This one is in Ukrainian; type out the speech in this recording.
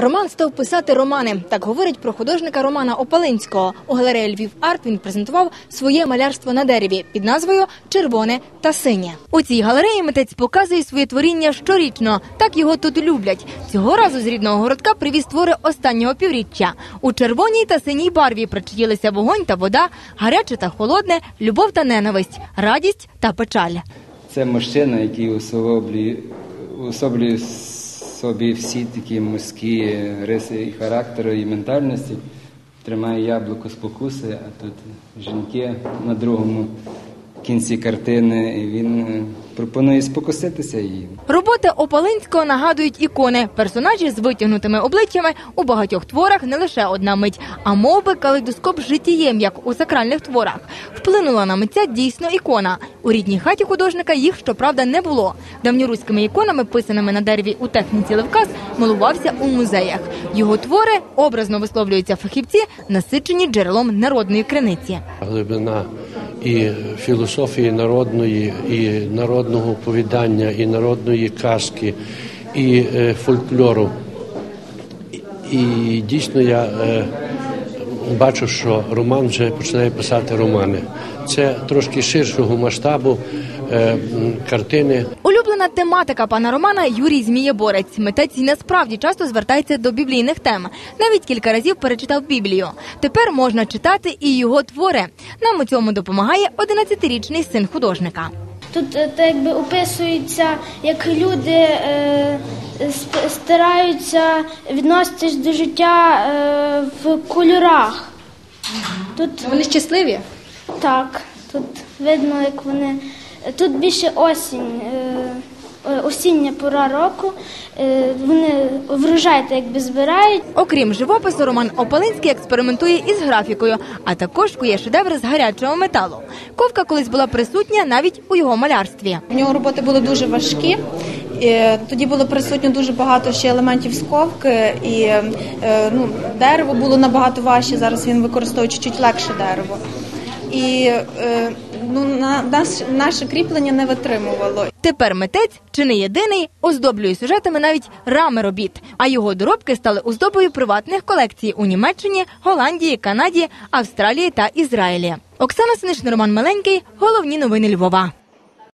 Роман став писати романи. Так говорять про художника Романа Опалинського. У галереї Львів Арт він презентував своє малярство на дереві під назвою Червоне та синє. У цій галереї митець показує своє творіння щорічно. Так його тут люблять. Цього разу з рідного городка привіз твори останнього півріччя. У червоній та синій барві причаїлися вогонь та вода, гаряче та холодне, любов та ненависть, радість та печаль. Це мужчина, який усовоблює, уособлює в собі всі такі мужські риси і характеру, і ментальності. Тримає яблуко спокуси, а тут жінки на другому кінці картини. Він е, пропонує спокуситися її. Роботи Опалинського нагадують ікони. Персонажі з витягнутими обличчями у багатьох творах не лише одна мить, а мов би калейдоскоп з життєєм, як у сакральних творах. Вплинула на митця дійсно ікона. У рідній хаті художника їх, щоправда, не було. Давньоруськими іконами, писаними на дереві у техніці Левкас, милувався у музеях. Його твори, образно висловлюються фахівці, насичені джерелом народної криниці. глибина і філософії народної, і народного оповідання, і народної казки, і е, фольклору. І, дійсно я е, бачу, що Роман вже починає писати романи. Це трошки ширшого масштабу е, картини. Улюблена тематика пана Романа Юрій Змієборець. Митець і насправді часто звертається до біблійних тем. Навіть кілька разів перечитав Біблію. Тепер можна читати і його твори. Нам у цьому допомагає 11-річний син художника. Тут е, так якби описується, як люди е, стараються відноситись до життя е, в кольорах. Тут Вони щасливі. так, тут видно, як вони. Тут більше осінь, е, осіння пора року. Е, вони врожай так якби збирають. Окрім живопису, Роман Опалинський експериментує із графікою, а також кує шедеври з гарячого металу. Ковка колись була присутня навіть у його малярстві. У нього роботи були дуже важкі. Тоді було присутньо дуже багато ще елементів сковки, і е, ну, дерево було набагато важче. Зараз він використовує чуть легше дерево. І е, ну, на, нас, наше кріплення не витримувало. Тепер митець, чи не єдиний, оздоблює сюжетами навіть рами робіт. А його доробки стали оздобою приватних колекцій у Німеччині, Голландії, Канаді, Австралії та Ізраїлі. Оксана Синишин, Роман Маленький. Головні новини Львова.